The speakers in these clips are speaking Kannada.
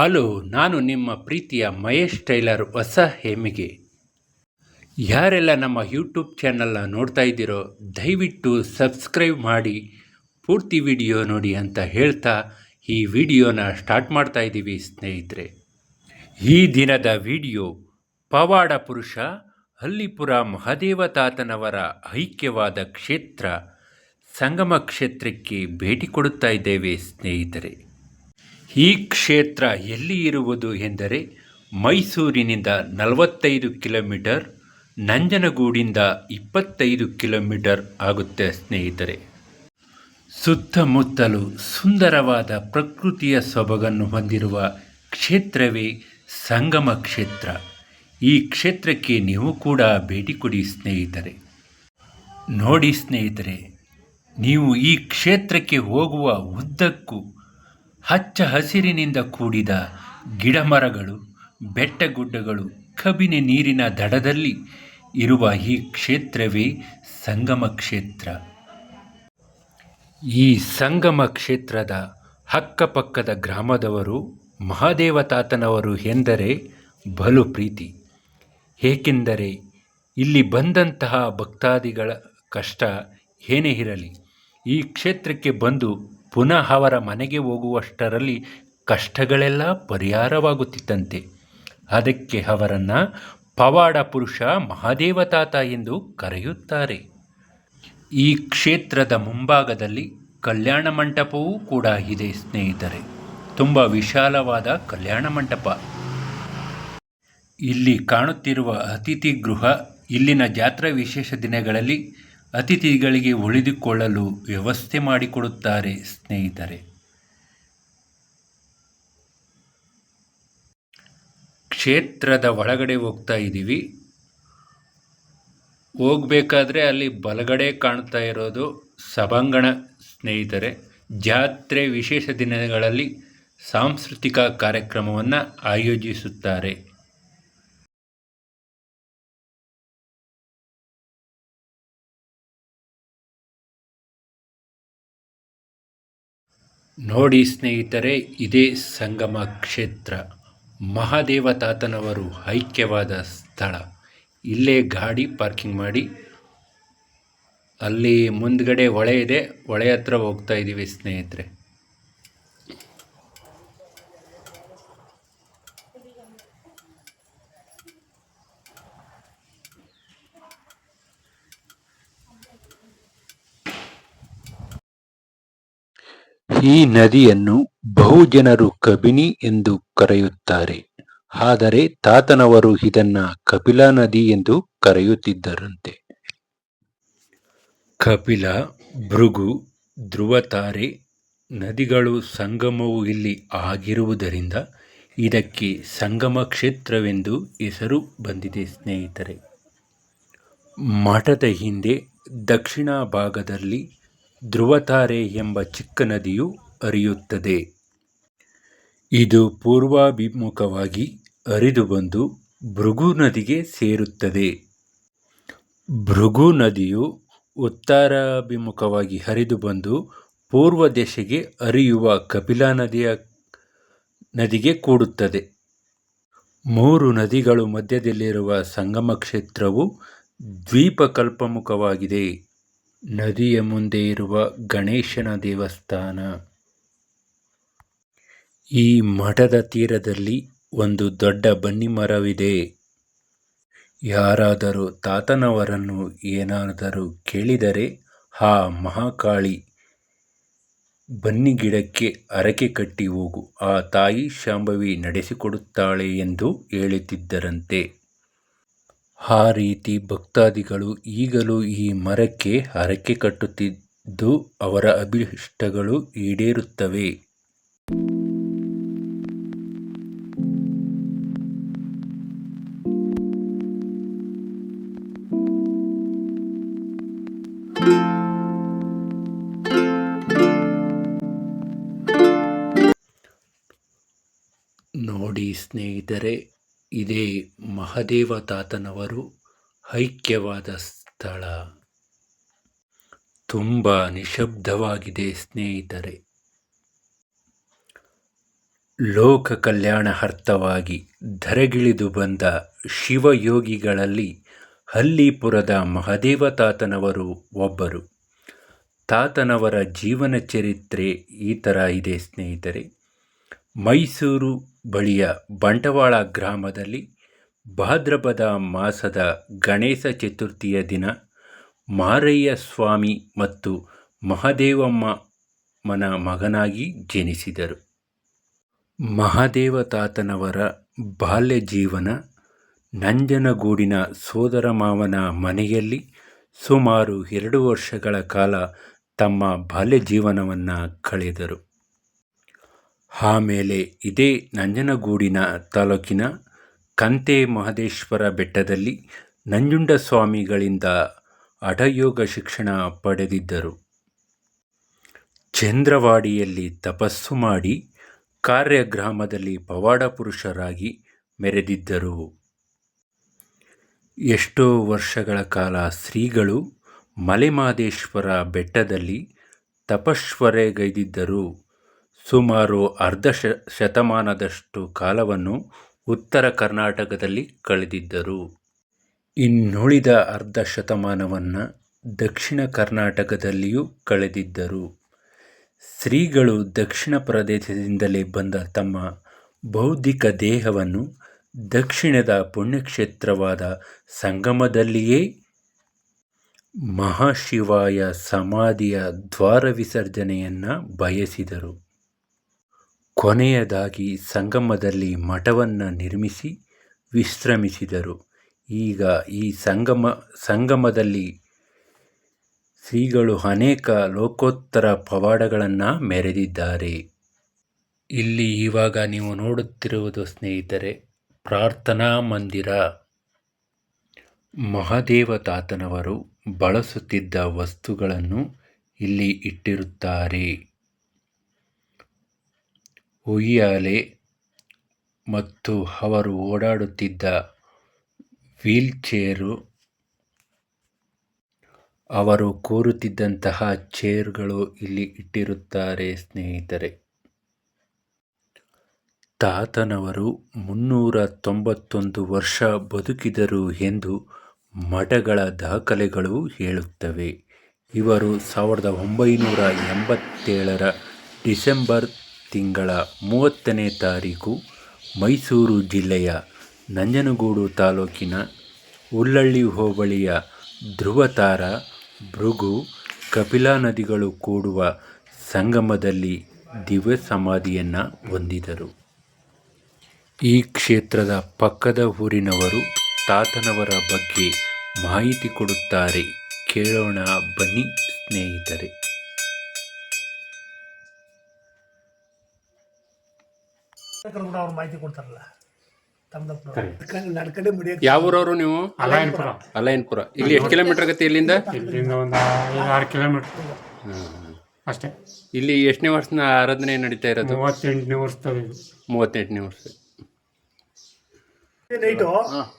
ಹಲೋ, ನಾನು ನಿಮ್ಮ ಪ್ರೀತಿಯ ಮಹೇಶ್ ಟೈಲರ್ ಹೊಸ ಹೇಮಿಗೆ. ಯಾರೆಲ್ಲ ನಮ್ಮ ಯೂಟ್ಯೂಬ್ ಚಾನಲ್ನ ನೋಡ್ತಾ ಇದ್ದೀರೋ, ದಯವಿಟ್ಟು ಸಬ್ಸ್ಕ್ರೈಬ್ ಮಾಡಿ, ಪೂರ್ತಿ ವಿಡಿಯೋ ನೋಡಿ ಅಂತ ಹೇಳ್ತಾ ಈ ವಿಡಿಯೋನ ಸ್ಟಾರ್ಟ್ ಮಾಡ್ತಾ ಇದ್ದೀವಿ ಸ್ನೇಹಿತರೆ. ಈ ದಿನದ ವಿಡಿಯೋ, ಪವಾಡ ಪುರುಷ, ಹಲ್ಲಿಪುರ ಮಹಾದೇವ ತಾತನವರ ಐಕ್ಯವಾದ ಕ್ಷೇತ್ರ, ಸಂಗಮ ಕ್ಷೇತ್ರಕ್ಕೆ ಭೇಟಿ ಕೊಡುತ್ತಾ ಇದ್ದೇವೆ ಸ್ನೇಹಿತರೆ. ಈ ಕ್ಷೇತ್ರ ಎಲ್ಲಿ ಇರುವುದು ಎಂದರೆ ಮೈಸೂರಿನಿಂದ ನಲವತ್ತೈದು ಕಿಲೋಮೀಟರ್, ನಂಜನಗೂಡಿಂದ ಇಪ್ಪತ್ತೈದು ಕಿಲೋಮೀಟರ್ ಆಗುತ್ತೆ ಸ್ನೇಹಿತರೆ. ಸುತ್ತಮುತ್ತಲು ಸುಂದರವಾದ ಪ್ರಕೃತಿಯ ಸೊಬಗನ್ನು ಹೊಂದಿರುವ ಕ್ಷೇತ್ರವೇ ಸಂಗಮ ಕ್ಷೇತ್ರ. ಈ ಕ್ಷೇತ್ರಕ್ಕೆ ನೀವು ಕೂಡ ಭೇಟಿ ಕೊಡಿ ಸ್ನೇಹಿತರೆ. ನೋಡಿ ಸ್ನೇಹಿತರೆ, ನೀವು ಈ ಕ್ಷೇತ್ರಕ್ಕೆ ಹೋಗುವ ಉದ್ದಕ್ಕೂ ಹಚ್ಚ ಹಸಿರಿನಿಂದ ಕೂಡಿದ ಗಿಡಮರಗಳು, ಬೆಟ್ಟಗುಡ್ಡಗಳು, ಕಬಿನೆ ನೀರಿನ ದಡದಲ್ಲಿ ಇರುವ ಈ ಕ್ಷೇತ್ರವೇ ಸಂಗಮ ಕ್ಷೇತ್ರ. ಈ ಸಂಗಮ ಕ್ಷೇತ್ರದ ಅಕ್ಕಪಕ್ಕದ ಗ್ರಾಮದವರು ಮಹಾದೇವತಾತನವರು ಎಂದರೆ ಬಲು ಪ್ರೀತಿ. ಏಕೆಂದರೆ ಇಲ್ಲಿ ಬಂದಂತಹ ಭಕ್ತಾದಿಗಳ ಕಷ್ಟ ಏನೇ ಇರಲಿ, ಈ ಕ್ಷೇತ್ರಕ್ಕೆ ಬಂದು ಪುನಃ ಅವರ ಮನೆಗೆ ಹೋಗುವಷ್ಟರಲ್ಲಿ ಕಷ್ಟಗಳೆಲ್ಲ ಪರಿಹಾರವಾಗುತ್ತಿತ್ತಂತೆ. ಅದಕ್ಕೆ ಅವರನ್ನು ಪವಾಡ ಪುರುಷ ಮಹಾದೇವತಾತ ಎಂದು ಕರೆಯುತ್ತಾರೆ. ಈ ಕ್ಷೇತ್ರದ ಮುಂಭಾಗದಲ್ಲಿ ಕಲ್ಯಾಣ ಮಂಟಪವೂ ಕೂಡ ಇದೆ, ಸ್ನೇಹಿತರೆ. ತುಂಬ ವಿಶಾಲವಾದ ಕಲ್ಯಾಣ ಮಂಟಪ. ಇಲ್ಲಿ ಕಾಣುತ್ತಿರುವ ಅತಿಥಿ ಗೃಹ ಇಲ್ಲಿನ ಜಾತ್ರಾ ವಿಶೇಷ ದಿನಗಳಲ್ಲಿ ಅತಿಥಿಗಳಿಗೆ ಉಳಿದುಕೊಳ್ಳಲು ವ್ಯವಸ್ಥೆ ಮಾಡಿಕೊಡುತ್ತಾರೆ ಸ್ನೇಹಿತರೆ. ಕ್ಷೇತ್ರದ ಒಳಗಡೆ ಹೋಗ್ತಾ ಇದ್ದೀವಿ. ಹೋಗಬೇಕಾದ್ರೆ ಅಲ್ಲಿ ಬಲಗಡೆ ಕಾಣ್ತಾ ಇರೋದು ಸಭಾಂಗಣ ಸ್ನೇಹಿತರೆ. ಜಾತ್ರೆ ವಿಶೇಷ ದಿನಗಳಲ್ಲಿ ಸಾಂಸ್ಕೃತಿಕ ಕಾರ್ಯಕ್ರಮವನ್ನು ಆಯೋಜಿಸುತ್ತಾರೆ. ನೋಡಿ ಸ್ನೇಹಿತರೆ, ಇದೇ ಸಂಗಮ ಕ್ಷೇತ್ರ. ಮಹಾದೇವ ತಾತನವರು ಐಕ್ಯವಾದ ಸ್ಥಳ. ಇಲ್ಲೇ ಗಾಡಿ ಪಾರ್ಕಿಂಗ್ ಮಾಡಿ. ಅಲ್ಲಿ ಮುಂದ್ಗಡೆ ಹೊಳೆ ಇದೆ. ಹೊಳೆ ಹತ್ರ ಹೋಗ್ತಾ ಇದ್ದೀವಿ ಸ್ನೇಹಿತರೆ. ಈ ನದಿಯನ್ನು ಬಹುಜನರು ಕಬಿನಿ ಎಂದು ಕರೆಯುತ್ತಾರೆ. ಆದರೆ ತಾತನವರು ಇದನ್ನ ಕಪಿಲಾ ನದಿ ಎಂದು ಕರೆಯುತ್ತಿದ್ದರಂತೆ. ಕಪಿಲ, ಭೃಗು, ಧ್ರುವತಾರೆ ನದಿಗಳು ಸಂಗಮವು ಇಲ್ಲಿ ಆಗಿರುವುದರಿಂದ ಇದಕ್ಕೆ ಸಂಗಮ ಕ್ಷೇತ್ರವೆಂದು ಹೆಸರು ಬಂದಿದೆ ಸ್ನೇಹಿತರೆ. ಮಠದ ಹಿಂದೆ ದಕ್ಷಿಣ ಭಾಗದಲ್ಲಿ ಧ್ರುವತಾರೆ ಎಂಬ ಚಿಕ್ಕ ನದಿಯು ಹರಿಯುತ್ತದೆ. ಇದು ಪೂರ್ವಾಭಿಮುಖವಾಗಿ ಹರಿದು ಬಂದು ಭೃಗು ನದಿಗೆ ಸೇರುತ್ತದೆ. ಭೃಗು ನದಿಯು ಉತ್ತರಾಭಿಮುಖವಾಗಿ ಹರಿದು ಬಂದು ಪೂರ್ವ ದಿಶೆಗೆ ಹರಿಯುವ ಕಪಿಲಾ ನದಿಯ ನದಿಗೆ ಕೂಡುತ್ತದೆ. ಮೂರು ನದಿಗಳು ಮಧ್ಯದಲ್ಲಿರುವ ಸಂಗಮ ಕ್ಷೇತ್ರವು ದ್ವೀಪಕಲ್ಪಮುಖವಾಗಿದೆ. ನದಿಯ ಮುಂದೆ ಇರುವ ಗಣೇಶನ ದೇವಸ್ಥಾನ. ಈ ಮಠದ ತೀರದಲ್ಲಿ ಒಂದು ದೊಡ್ಡ ಬನ್ನಿ ಮರವಿದೆ. ಯಾರಾದರೂ ತಾತನವರನ್ನು ಏನಾದರೂ ಕೇಳಿದರೆ ಆ ಮಹಾಕಾಳಿ ಬನ್ನಿ ಗಿಡಕ್ಕೆ ಅರಕೆ ಕಟ್ಟಿ ಹೋಗು, ಆ ತಾಯಿ ಶಾಂಭವಿ ನಡೆಸಿಕೊಡುತ್ತಾಳೆ ಎಂದು ಹೇಳುತ್ತಿದ್ದರಂತೆ. ಆ ರೀತಿ ಭಕ್ತಾದಿಗಳು ಈಗಲೂ ಈ ಮರಕ್ಕೆ ಹರಕೆ ಕಟ್ಟುತ್ತಿದ್ದು ಅವರ ಅಭಿಷ್ಟಗಳು ಈಡೇರುತ್ತವೆ. ನೋಡಿ ಸ್ನೇಹಿತರೆ ಇದೇ ಮಹದೇವ ತಾತನವರು ಐಕ್ಯವಾದ ಸ್ಥಳ. ತುಂಬ ನಿಶಬ್ದವಾಗಿದೆ ಸ್ನೇಹಿತರೆ. ಲೋಕ ಕಲ್ಯಾಣಾರ್ಥವಾಗಿ ಧರೆಗಿಳಿದು ಬಂದ ಶಿವಯೋಗಿಗಳಲ್ಲಿ ಹಲ್ಲಿಪುರದ ಮಹದೇವ ತಾತನವರು ಒಬ್ಬರು. ತಾತನವರ ಜೀವನ ಚರಿತ್ರೆ ಈ ಥರ ಇದೆ ಸ್ನೇಹಿತರೆ. ಮೈಸೂರು ಬಳಿಯ ಬಂಟವಾಳ ಗ್ರಾಮದಲ್ಲಿ ಭಾದ್ರಪದ ಮಾಸದ ಗಣೇಶ ಚತುರ್ಥಿಯ ದಿನ ಮಾರಯ್ಯ ಸ್ವಾಮಿ ಮತ್ತು ಮಹದೇವಮ್ಮನ ಮಗನಾಗಿ ಜನಿಸಿದರು. ಮಹದೇವ ತಾತನವರ ಬಾಲ್ಯ ಜೀವನ ನಂಜನಗೂಡಿನ ಸೋದರ ಮಾವನ ಮನೆಯಲ್ಲಿ ಸುಮಾರು ಎರಡು ವರ್ಷಗಳ ಕಾಲ ತಮ್ಮ ಬಾಲ್ಯ ಜೀವನವನ್ನು ಕಳೆದರು. ಆಮೇಲೆ ಇದೇ ನಂಜನಗೂಡಿನ ತಾಲೂಕಿನ ಕಂತೆ ಮಹದೇಶ್ವರ ಬೆಟ್ಟದಲ್ಲಿ ನಂಜುಂಡ ಸ್ವಾಮಿಗಳಿಂದ ಹಠಯೋಗ ಶಿಕ್ಷಣ ಪಡೆದಿದ್ದರು. ಚಂದ್ರವಾಡಿಯಲ್ಲಿ ತಪಸ್ಸು ಮಾಡಿ ಕಾರ್ಯಗ್ರಾಮದಲ್ಲಿ ಪವಾಡ ಪುರುಷರಾಗಿ ಮೆರೆದಿದ್ದರು. ಎಷ್ಟೋ ವರ್ಷಗಳ ಕಾಲ ಶ್ರೀಗಳು ಮಲೆಮಾದೇಶ್ವರ ಬೆಟ್ಟದಲ್ಲಿ ತಪಶ್ವರೆಗೈದಿದ್ದರು. ಸುಮಾರು ಅರ್ಧ ಶತಮಾನದಷ್ಟು ಕಾಲವನ್ನು ಉತ್ತರ ಕರ್ನಾಟಕದಲ್ಲಿ ಕಳೆದಿದ್ದರು. ಇನ್ನುಳಿದ ಅರ್ಧ ಶತಮಾನವನ್ನು ದಕ್ಷಿಣ ಕರ್ನಾಟಕದಲ್ಲಿಯೂ ಕಳೆದಿದ್ದರು. ಶ್ರೀಗಳು ದಕ್ಷಿಣ ಪ್ರದೇಶದಿಂದಲೇ ಬಂದ ತಮ್ಮ ಬೌದ್ಧಿಕ ದೇಹವನ್ನು ದಕ್ಷಿಣದ ಪುಣ್ಯಕ್ಷೇತ್ರವಾದ ಸಂಗಮದಲ್ಲಿಯೇ ಮಹಾಶಿವಾಯ ಸಮಾಧಿಯ ದ್ವಾರ ವಿಸರ್ಜನೆಯನ್ನು ಬಯಸಿದರು. ಕೊನೆಯದಾಗಿ ಸಂಗಮದಲ್ಲಿ ಮಠವನ್ನು ನಿರ್ಮಿಸಿ ವಿಶ್ರಮಿಸಿದರು. ಈಗ ಈ ಸಂಗಮ, ಸಂಗಮದಲ್ಲಿ ಶ್ರೀಗಳು ಅನೇಕ ಲೋಕೋತ್ತರ ಪವಾಡಗಳನ್ನು ಮೆರೆದಿದ್ದಾರೆ. ಇಲ್ಲಿ ಇವಾಗ ನೀವು ನೋಡುತ್ತಿರುವುದು ಸ್ನೇಹಿತರೆ, ಪ್ರಾರ್ಥನಾ ಮಂದಿರ. ಮಹಾದೇವತಾತನವರು ಬಳಸುತ್ತಿದ್ದ ವಸ್ತುಗಳನ್ನು ಇಲ್ಲಿ ಇಟ್ಟಿರುತ್ತಾರೆ. ಉಯ್ಯಾಲೆ ಮತ್ತು ಅವರು ಓಡಾಡುತ್ತಿದ್ದ ವೀಲ್ ಚೇರು ಅವರು ಕೂರುತ್ತಿದ್ದಂತಹ ಚೇರ್ಗಳು ಇಲ್ಲಿ ಇಟ್ಟಿರುತ್ತಾರೆ ಸ್ನೇಹಿತರೆ. ತಾತನವರು ಮುನ್ನೂರ ತೊಂಬತ್ತೊಂದು ವರ್ಷ ಬದುಕಿದರು ಎಂದು ಮಠಗಳ ದಾಖಲೆಗಳು ಹೇಳುತ್ತವೆ. ಇವರು ಸಾವಿರದ ಒಂಬೈನೂರ ಎಂಬತ್ತೇಳರ ಡಿಸೆಂಬರ್ ತಿಂಗಳ ಮೂವತ್ತನೇ ತಾರೀಕು ಮೈಸೂರು ಜಿಲ್ಲೆಯ ನಂಜನಗೂಡು ತಾಲೂಕಿನ ಉಳ್ಳಳ್ಳಿ ಹೋಬಳಿಯ ಧ್ರುವತಾರ ಭೃಗು ಕಪಿಲಾ ನದಿಗಳು ಕೂಡುವ ಸಂಗಮದಲ್ಲಿ ದಿವ್ಯ ಸಮಾಧಿಯನ್ನು ಹೊಂದಿದರು. ಈ ಕ್ಷೇತ್ರದ ಪಕ್ಕದ ಊರಿನವರು ತಾತನವರ ಬಗ್ಗೆ ಮಾಹಿತಿ ಕೊಡುತ್ತಾರೆ ಕೇಳೋಣ ಬನ್ನಿ ಸ್ನೇಹಿತರೆ. ಕೂಡ ಅವ್ರು ಮಾಹಿತಿ ಕೊಡ್ತಾರಲ್ಲ. ತಮ್ಮದಪ್ಪನವ್ರು ನಡ್ಕಡೆ ಮುಡಿಯಕ್ಕೆ ಯಾವ ಊರವರು ನೀವು? ಅಲಾಯನ್ಪುರ ಅಲಯನ್ಪುರ ಇಲ್ಲಿ ಎಷ್ಟು ಕಿಲೋಮೀಟರ್ ಆಗತ್ತೆ ಇಲ್ಲಿಂದ? ಇಲ್ಲಿಂದ ಒಂದು ಆರು ಕಿಲೋಮೀಟರ್. ಅಷ್ಟೇ. ಇಲ್ಲಿ ಎಷ್ಟನೇ ವರ್ಷದ ಆರಾಧನೆ ನಡೀತಾ ಇರೋದು? ಮೂವತ್ತೆಂಟನೇ ವರ್ಷ ಮೂವತ್ತೆಂಟನೇ ವರ್ಷ. ನೈಟು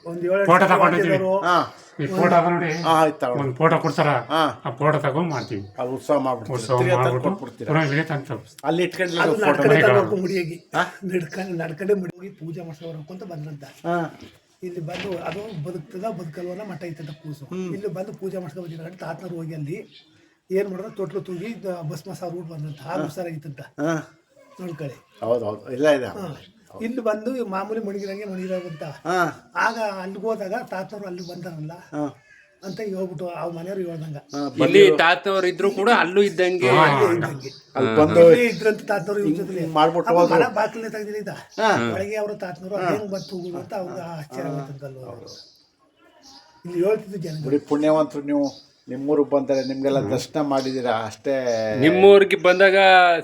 ಒಂದು ಏಳು ಫೋಟೋ ತಗೊಂಡಿದ್ದೀವಿ ಈ ಫೋಟೋ ಅದ ನೋಡಿ. ಒಂದು ಫೋಟೋ ಕೊಡ್ತಾರ? ಆ ಫೋಟೋ ತಗೊಂಡ್ ಮಾಡ್ತೀವಿ. ಅದು ಉತ್ಸವ ಮಾಡ್ಬಿಡ್ತೀವಿ. ಉತ್ಸವ ತಿರ್ಗಾ ತಂದು ಮಾಡ್ಬಿಟ್ಟು ಪುನಃ ಇಲ್ಲಿಗೆ ತಂದು ತಲುಪಿಸ್ತೀವಿ. ಅಲ್ಲಿ ಇಟ್ಕೊಂಡು ಅದು ಫೋಟೋ ನಡ್ಕಡೆ ಮನೆಗಳು. ಮುಡಿಯಾಗಿ ನಡ್ಕೊಂಡು ನಡ್ಕಡೆ ಮುಡಿ ಹೋಗಿ ಪೂಜೆ ಮಾಡ್ಸೋರು ಅಂತ ಬಂದ್ರಂತ ಇಲ್ಲಿ ಬಂದು ಅದು ಬದುಕ್ತದ ಬದುಕಲ್ವನ ಮಠ ಐತಂತ ಕೂಸು. ಇಲ್ಲಿ ಬಂದು ಪೂಜೆ ಮಾಡ್ಸ್ಕೊಂಡು ಬಂದಿರೋ ತಾತನವ್ರು ಹೋಗಿ ಅಲ್ಲಿ ಏನ್ ಮಾಡಿದ್ರೆ? ತೊಟ್ಲು ತುಂಬಿ ಬಸ್ ಸಾವಿರ ಊಟ ಬಂದಂತ. ಆರು ಆಗಿತ್ತಂತ ನೋಡ್ಕೊಳ್ಳಿ. ಹೌದು ಹೌದು. ಇಲ್ಲ ಇದೆ. ಇಲ್ಲಿ ಬಂದು ಮಾಮೂಲಿ ಮಣಿಗಿರಂಗೆ ಮಣಿಗಿರೋದಂತ ಹಾಂ. ಆಗ ಅಲ್ಲಿಗೆ ಹೋದಾಗ ತಾತನವ್ರು ಅಲ್ಲಿ ಬಂದಾರಲ್ಲ. ಅಂತ ಹೇಳ್ಬಿಟ್ಟು ಆ ಮನೆಯವ್ರು ಹೇಳ್ದಂಗ. ಇಲ್ಲಿ ತಾತವ್ರು ಇದ್ರು ಕೂಡ ಅಲ್ಲೂ ಇದ್ದಂಗೆ. ಅಲ್ಲಿ ಬಂದು ಇದ್ರಂತ ತಾತನವ್ರು ಜೊತೆಲಿ. ಮಾಡ್ಬಿಟ್ಟು. ಮನೆ ತೆಗ್ದಿದ್ದ ಒಳಗೆ ಅವರು ತಾತನವ್ರು ಹೆಂಗ್ ಬಂತು ಅಂತ ಅವ್ರಿಗೆ ಆಶ್ಚರ್ಯ ಇಲ್ಲಿ ಹೇಳ್ತಿದ್ದು ಜನ ಪುಣ್ಯವಂತರು ನೀವು. ನಿಮ್ಮೂರಿಗೆ ಬಂದರೆ ನಿಮ್ಗೆಲ್ಲ ದರ್ಶನ ಮಾಡಿದ್ದೀರಾ? ಅಷ್ಟೇ ನಿಮ್ಮೂರಿಗೆ ಬಂದಾಗ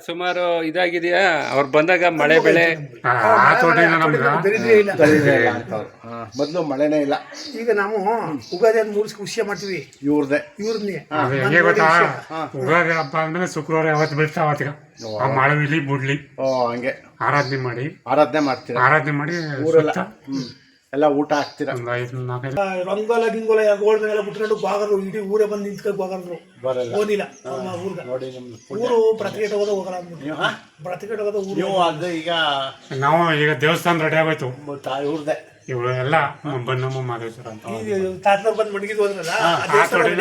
ಸುಮಾರು ಇದಾಗಿದೆಯಾ? ಅವ್ರು ಬಂದಾಗ ಮಳೆ ಬೆಳೆ? ಆ, ಆ ತೋಟದಿಂದ ನಮ್ಗೆ. ದರಿದ್ರೇ ಇಲ್ಲ. ಮೊದಲು ಮಳೆನೇ ಇಲ್ಲ. ಈಗ ನಾವು ಉಗಾದಿ ಅಂತ ಮೂರ್ಸಿ ಖುಷಿ ಮಾಡ್ತೀವಿ. ಇವ್ರದೇ. ಇವ್ರನ್ನೇ. ಅದು ಹೆಂಗೆ ಗೊತ್ತಾ? ಉಗಾದಿ ಹಬ್ಬ ಅಂದ್ರೆ ಶುಕ್ರವಾರ ಯಾವತ್ತು ಬೀಳ್ತಾ ಅವತ್ತಿಗ ಆ ಮಳೆ ಬಿಡ್ಲಿ. ಓ ಹಂಗೆ. ಆರಾಧನೆ ಮಾಡಿ. ಆರಾಧನೆ ಮಾಡ್ತೀರಾ? ಆರಾಧನೆ ಮಾಡಿ ಊರೆಲ್ಲ? ಸುತ್ತ. ಎಲ್ಲ ಊಟ ಹಾಕ್ತೀರಾ? ರಂಗೋಲ ಗಿಂಗೋಲ ಗೋಲ್ಡ್ ಮೇಲೆ ಬಿಟ್ಕೊಂಡು ಬಾಗರು ಇಡೀ ಊರೇ ಬಂದು ನಿಂತ್ಕೊಂಡು ಬಾಗರು ಬರಲ್ಲ. ಓದಿಲ್ಲ ನಮ್ಮ ಊರ್ಗ. ನೋಡಿ ನಿಮ್ದು ಊರು ಪ್ರತಿಕೆಟ್ ಹೋಗೋದು ಹೋಗಲ್ಲ ನೀವು ಹಾ? ಪ್ರತಿಗೇಟ್ ಹೋಗೋದು ಊರು. ನೀವು ಅದು ಈಗ ನಾವು ಈಗ ದೇವಸ್ಥಾನ ರೆಡಿ ಆಗೋಯ್ತು. ಇವ್ರದ್ದೆ ಇವರು ಎಲ್ಲ ಬನ್ನಮ್ಮ ಮಾದೇಶ್ವರ ಅಂತ ಈಗ ತಾತನವ್ರು ಬಂದು ಮಡಗಿದ್ ಹೋದ್ರಲ್ಲ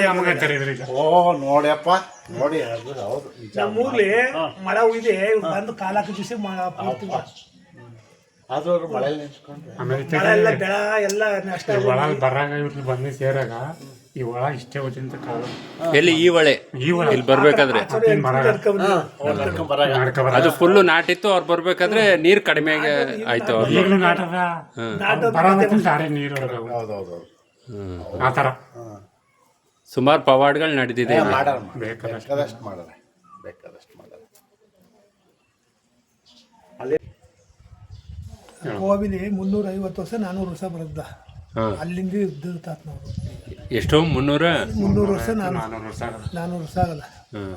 ನಮಗೆ ತೆರೀದ್ರಿ ಈಗ. ಓ ನೋಡ್ಯಪ್ಪ. ನೋಡಿ ಅದು ಹೌದು. ನಮ್ಮ ಊರ್ಲಿ ಮಳೆ ಇದೆ ಇವ್ರು ಬಂದು ಕಾಲ ಬಿಸಿ ದಿವಸ ಅವ್ರು ಮಳೆಯಲ್ಲಿ ನಿಂತ್ಕೊಂಡ್ರೆ ಮಳೆ ಎಲ್ಲ ಬೆಳ ಎಲ್ಲ ನಷ್ಟ ಈ ಒಳ ಬರಾಗ ಇವ್ರು ಬಂದು ಸೇರಾಗ ಈ ಒಳ ಇಷ್ಟೇ ಹೋದಂತ ಕಾಲ. ಎಲ್ಲಿ ಈ ಹೊಳೆ ಈ ಒಳ. ಇಲ್ಲಿ ಬರ್ಬೇಕಾದ್ರೆ? ಮರ ಅವ್ರು ಬರಾಗ. ಅದು ಫುಲ್ಲು ನಾಟಿತ್ತು ಅವ್ರು ಬರ್ಬೇಕಾದ್ರೆ ನೀರ್ ಕಡಿಮೆ ಆಗಿ ಆಯ್ತು ಅವ್ರು ಈಗಲೂ ನಾಟದ ದಾರಿ ನೀರು. ಹೌದೌದು ಆ ಥರ. ಸುಮಾರು ಪವಾಡ್ಗಳು ನಡೆದಿದೆ ಇಲ್ಲಿ. ಬೇಕಾದಷ್ಟು. ಬೇಕಾದಷ್ಟು ಮಾಡಾರ ಬೇಕಾದಷ್ಟು ಮಾಡಾರ ಅಲ್ಲಿ ಕೋವಿಲಿ ಮುನ್ನೂರ ಐವತ್ತು ವರ್ಷ ನಾನೂರು ವರ್ಷ ಬರದ್ದ. ಅಲ್ಲಿಂದ ಇದ್ದು ಎಷ್ಟು ಎಷ್ಟೋ ಮುನ್ನೂರ? ಮುನ್ನೂರು ವರ್ಷ ನಾನು ನಾನ್ನೂರು ವರ್ಷ ಆಗಲ್ಲ. ನಾನೂರು ವರ್ಷ ಆಗಲ್ಲ.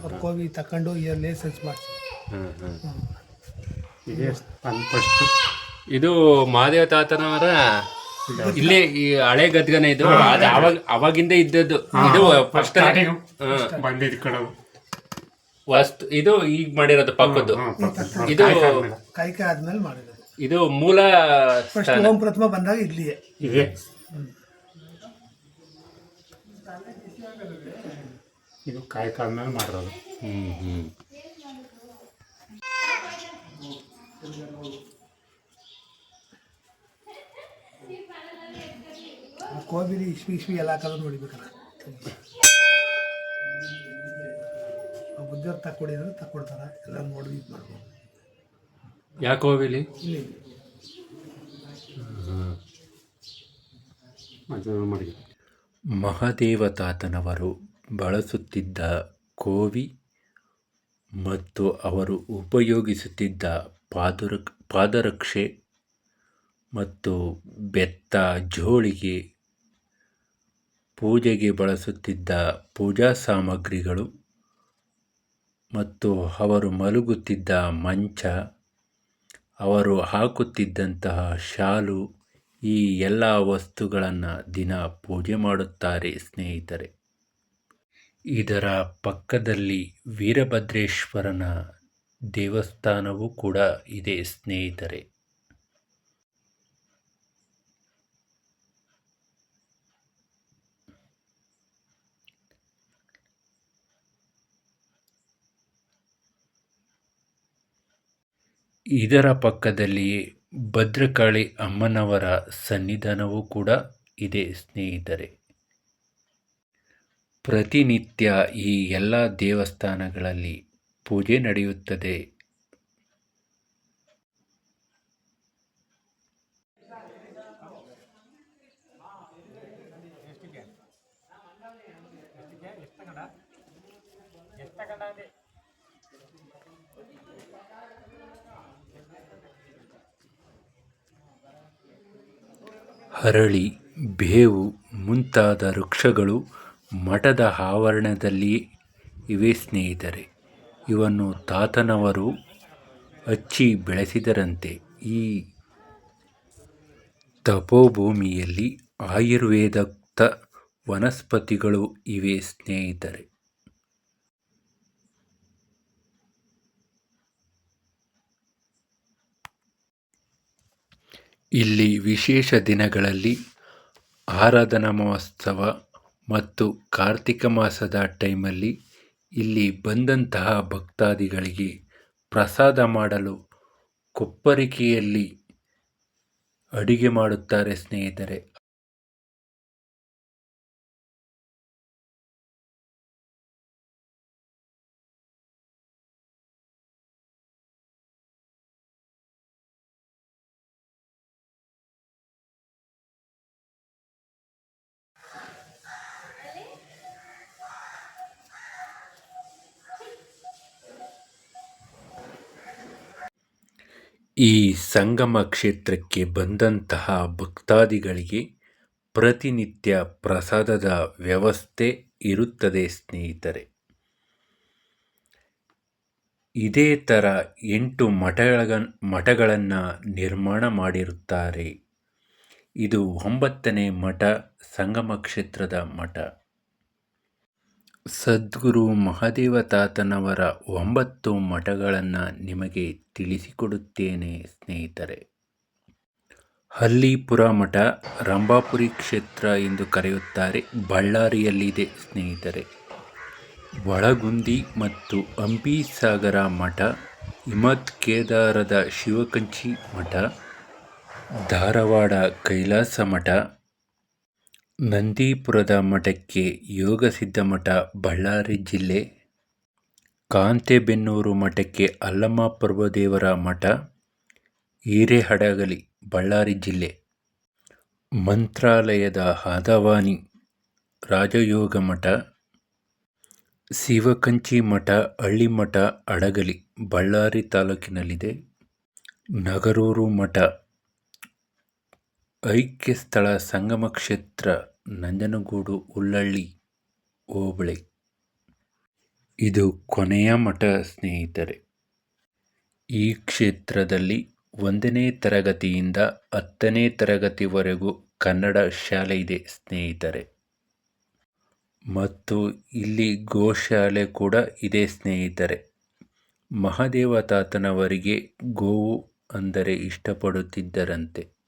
ಅವ್ರು ಕೋವಿ ತಕೊಂಡು ಇಯರ್ಲಿ ಸರ್ಚ್ ಮಾಡ್ತೀವಿ ಇದು ಮಹಾದೇವ ತಾತನವರ ಇಲ್ಲೇ ಈ ಹಳೆ ಗದ್ಗನ ಇದು. ಅದು ಅವಾಗ ಅವಾಗಿಂದ ಇದ್ದದ್ದು. ಇದು ಫಸ್ಟ್ ಬಂದಿದ್ ಕಡೆ. ವಸ್ತು ಇದು ಈಗ ಮಾಡಿರೋದು ಪಕ್ಕದ್ದು. ಇದು ಕೈ ಕೈ ಆದ್ಮೇಲೆ ಮಾಡಿರೋದು. ಇದು ಮೂಲ ಫಸ್ಟ್ ಸ್ಥಾನ. ಓಂ ಪ್ರಥಮ ಬಂದಾಗ ಇಲ್ಲಿಯೇ. ಇದೆ ಇದು ಕಾಯಿ ಮೇಲೆ ಮಾಡಿರೋದು. ಹ್ಮ್ ಹ್ಮ್. ಆ ಕೋಬಿಲಿ ಇಸ್ವಿ ಇಸ್ವಿ ಎಲ್ಲ ಹಾಕೋದು ನೋಡಿಬೇಕಲ್ಲ. ಆ ಬುದ್ಧಿಯವ್ರು ತಕ್ಕೊಡಿ ಅಂದ್ರೆ ತಕ್ಕೊಡ್ತಾರ. ಎಲ್ಲ ನೋಡಿ ಇದು ಮಾಡ್ಬೋದು. ಯಾಕೆ ಹೋಗಿಲಿ ಇಲ್ಲಿ ಅದನ್ನು ಮಾಡಿ. ಮಹಾದೇವ ತಾತನವರು ಬಳಸುತ್ತಿದ್ದ ಕೋವಿ ಮತ್ತು ಅವರು ಉಪಯೋಗಿಸುತ್ತಿದ್ದ ಪಾದರ, ಪಾದರಕ್ಷೆ ಮತ್ತು ಬೆತ್ತ ಜೋಳಿಗೆ ಪೂಜೆಗೆ ಬಳಸುತ್ತಿದ್ದ ಪೂಜಾ ಸಾಮಗ್ರಿಗಳು ಮತ್ತು ಅವರು ಮಲಗುತ್ತಿದ್ದ ಮಂಚ ಅವರು ಹಾಕುತ್ತಿದ್ದಂತಹ ಶಾಲು ಈ ಎಲ್ಲ ವಸ್ತುಗಳನ್ನು ದಿನ ಪೂಜೆ ಮಾಡುತ್ತಾರೆ, ಸ್ನೇಹಿತರೆ. ಇದರ ಪಕ್ಕದಲ್ಲಿ ವೀರಭದ್ರೇಶ್ವರನ ದೇವಸ್ಥಾನವೂ ಕೂಡ ಇದೆ, ಸ್ನೇಹಿತರೆ. ಇದರ ಪಕ್ಕದಲ್ಲಿಯೇ ಭದ್ರಕಾಳಿ ಅಮ್ಮನವರ ಸನ್ನಿಧಾನವೂ ಕೂಡ ಇದೆ ಸ್ನೇಹಿತರೆ. ಪ್ರತಿನಿತ್ಯ ಈ ಎಲ್ಲ ದೇವಸ್ಥಾನಗಳಲ್ಲಿ ಪೂಜೆ ನಡೆಯುತ್ತದೆ. ಹರಳಿ ಬೇವು ಮುಂತಾದ ವೃಕ್ಷಗಳು ಮಠದ ಆವರಣದಲ್ಲಿ ಇವೆ ಸ್ನೇಹಿತರೆ. ಇವನ್ನು ತಾತನವರು ಹಚ್ಚಿ ಬೆಳೆಸಿದರಂತೆ. ಈ ತಪೋಭೂಮಿಯಲ್ಲಿ ಆಯುರ್ವೇದಕ್ತ ವನಸ್ಪತಿಗಳು ಇವೆ ಸ್ನೇಹಿತರೆ. ಇಲ್ಲಿ ವಿಶೇಷ ದಿನಗಳಲ್ಲಿ ಆರಾಧನಾ ಮಹೋತ್ಸವ ಮತ್ತು ಕಾರ್ತಿಕ ಮಾಸದ ಟೈಮಲ್ಲಿ ಇಲ್ಲಿ ಬಂದಂತಹ ಭಕ್ತಾದಿಗಳಿಗೆ ಪ್ರಸಾದ ಮಾಡಲು ಕೊಪ್ಪರಿಕೆಯಲ್ಲಿ ಅಡಿಗೆ ಮಾಡುತ್ತಾರೆ ಸ್ನೇಹಿತರೆ. ಈ ಸಂಗಮ ಕ್ಷೇತ್ರಕ್ಕೆ ಬಂದಂತಹ ಭಕ್ತಾದಿಗಳಿಗೆ ಪ್ರತಿನಿತ್ಯ ಪ್ರಸಾದದ ವ್ಯವಸ್ಥೆ ಇರುತ್ತದೆ, ಸ್ನೇಹಿತರೆ. ಇದೇ ಥರ ಎಂಟು ಮಠಗಳ ಮಠಗಳನ್ನು ನಿರ್ಮಾಣ ಮಾಡಿರುತ್ತಾರೆ. ಇದು ಒಂಬತ್ತನೇ ಮಠ, ಸಂಗಮ ಕ್ಷೇತ್ರದ ಮಠ. ಸದ್ಗುರು ಮಹಾದೇವ ತಾತನವರ ಒಂಬತ್ತು ಮಠಗಳನ್ನು ನಿಮಗೆ ತಿಳಿಸಿಕೊಡುತ್ತೇನೆ, ಸ್ನೇಹಿತರೆ. ಹಲ್ಲಿಪುರ ಮಠ ರಂಭಾಪುರಿ ಕ್ಷೇತ್ರ ಎಂದು ಕರೆಯುತ್ತಾರೆ, ಬಳ್ಳಾರಿಯಲ್ಲಿದೆ, ಸ್ನೇಹಿತರೆ. ಒಳಗುಂದಿ ಮತ್ತು ಅಂಬಿ ಸಾಗರ ಮಠ, ಹಿಮತ್ ಕೇದಾರದ ಶಿವಕಂಚಿ ಮಠ, ಧಾರವಾಡ ಕೈಲಾಸ ಮಠ ನಂದೀಪುರದ ಮಠಕ್ಕೆ ಯೋಗಸಿದ್ಧ ಮಠ ಬಳ್ಳಾರಿ ಜಿಲ್ಲೆ, ಕಾಂತೆಬೆನ್ನೂರು ಮಠಕ್ಕೆ ಅಲ್ಲಮ ಪ್ರಭುದೇವರ ಮಠ, ಹಿರೇಹಡಗಲಿ, ಬಳ್ಳಾರಿ ಜಿಲ್ಲೆ. ಮಂತ್ರಾಲಯದ ಹಾದವಾನಿ, ರಾಜಯೋಗ ಮಠ, ಶಿವಕಂಚಿ ಮಠ ಹಳ್ಳಿಮಠ ಹಡಗಲಿ ಬಳ್ಳಾರಿ ತಾಲೂಕಿನಲ್ಲಿದೆ. ನಗರೂರು ಮಠ ಐಕ್ಯ ಸ್ಥಳ ಸಂಗಮ ಕ್ಷೇತ್ರ ನಂಜನಗೂಡು ಉಳ್ಳಳ್ಳಿ, ಹೋಬಳಿ. ಇದು ಕೊನೆಯ ಮಠ, ಸ್ನೇಹಿತರೆ. ಈ ಕ್ಷೇತ್ರದಲ್ಲಿ ಒಂದನೇ ತರಗತಿಯಿಂದ ಹತ್ತನೇ ತರಗತಿವರೆಗೂ ಕನ್ನಡ ಶಾಲೆ ಇದೆ, ಸ್ನೇಹಿತರೆ. ಮತ್ತು ಇಲ್ಲಿ ಗೋಶಾಲೆ ಕೂಡ ಇದೆ, ಸ್ನೇಹಿತರೆ. ಮಹಾದೇವ ತಾತನವರಿಗೆ ಗೋವು ಅಂದರೆ ಇಷ್ಟಪಡುತ್ತಿದ್ದರಂತೆ.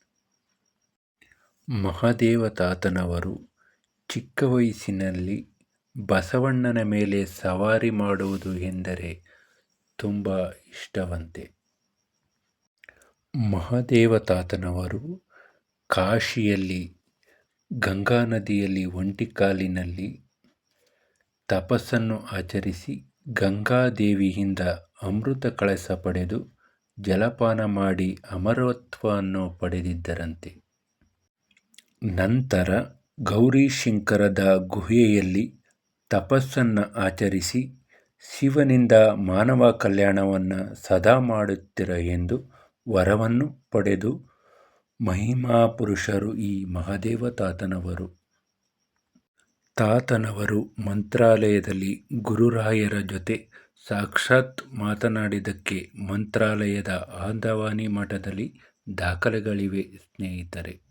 ಮಹಾದೇವ ತಾತನವರು ಚಿಕ್ಕ ವಯಸ್ಸಿನಲ್ಲಿ ಬಸವಣ್ಣನ ಮೇಲೆ ಸವಾರಿ ಮಾಡುವುದು ಎಂದರೆ ತುಂಬ ಇಷ್ಟವಂತೆ. ಮಹಾದೇವತಾತನವರು ಕಾಶಿಯಲ್ಲಿ, ಗಂಗಾ ನದಿಯಲ್ಲಿ ಒಂಟಿ ಕಾಲಿನಲ್ಲಿ ತಪಸ್ಸನ್ನು ಆಚರಿಸಿ ಗಂಗಾದೇವಿಯಿಂದ ಅಮೃತ ಕಳಸ ಪಡೆದು ಜಲಪಾನ ಮಾಡಿ ಅಮರತ್ವವನ್ನು ಪಡೆದಿದ್ದರಂತೆ. ನಂತರ ಗೌರಿಶಂಕರದ ಗುಹೆಯಲ್ಲಿ ತಪಸ್ಸನ್ನು ಆಚರಿಸಿ ಶಿವನಿಂದ ಮಾನವ ಕಲ್ಯಾಣವನ್ನು ಸದಾ ಮಾಡುತ್ತಿರ ಎಂದು ವರವನ್ನು ಪಡೆದು ಮಹಿಮಾ ಪುರುಷರು ಈ ಮಹಾದೇವ ತಾತನವರು ತಾತನವರು ಮಂತ್ರಾಲಯದಲ್ಲಿ ಗುರುರಾಯರ ಜೊತೆ ಸಾಕ್ಷಾತ್ ಮಾತನಾಡಿದ್ದಕ್ಕೆ ಮಂತ್ರಾಲಯದ ಆಂದವಾನಿ ಮಠದಲ್ಲಿ ದಾಖಲೆಗಳಿವೆ ಸ್ನೇಹಿತರೆ.